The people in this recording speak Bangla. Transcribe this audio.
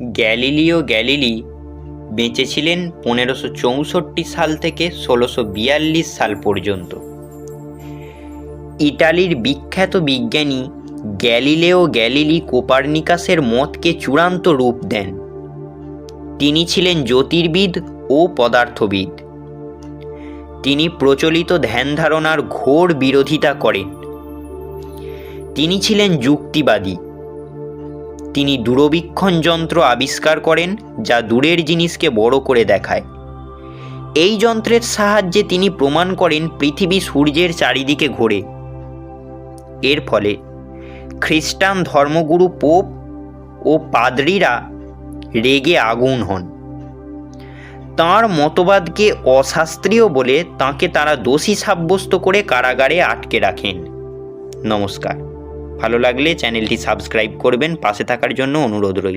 গ্যালিলিও গ্যালিলি বেঁচেছিলেন পনেরোশো চৌষট্টি সাল থেকে ষোলোশো বিয়াল্লিশ সাল পর্যন্ত। ইটালির বিখ্যাত বিজ্ঞানী গ্যালিলেও গ্যালিলি কোপার্নিকাসের মতকে চূড়ান্ত রূপ দেন। তিনি ছিলেন জ্যোতির্বিদ ও পদার্থবিদ। তিনি প্রচলিত ধ্যান ধারণার ঘোর বিরোধিতা করেন। তিনি ছিলেন যুক্তিবাদী। তিনি দূরবীক্ষণ যন্ত্র আবিষ্কার করেন যা দূরের জিনিসকে বড় করে দেখায়। এই যন্ত্রের সাহায্যে তিনি প্রমাণ করেন পৃথিবী সূর্যের চারিদিকে ঘোরে। এর ফলে খ্রিস্টান ধর্মগুরু পোপ ও পাদ্রীরা রেগে আগুন হন। তাঁর মতবাদকে অশাস্ত্রীয় বলে তাঁকে তারা দোষী সাব্যস্ত করে কারাগারে আটকে রাখেন। নমস্কার। ভালো লাগলে চ্যানেলটি সাবস্ক্রাইব করবেন। পাশে থাকার জন্য অনুরোধ রইল।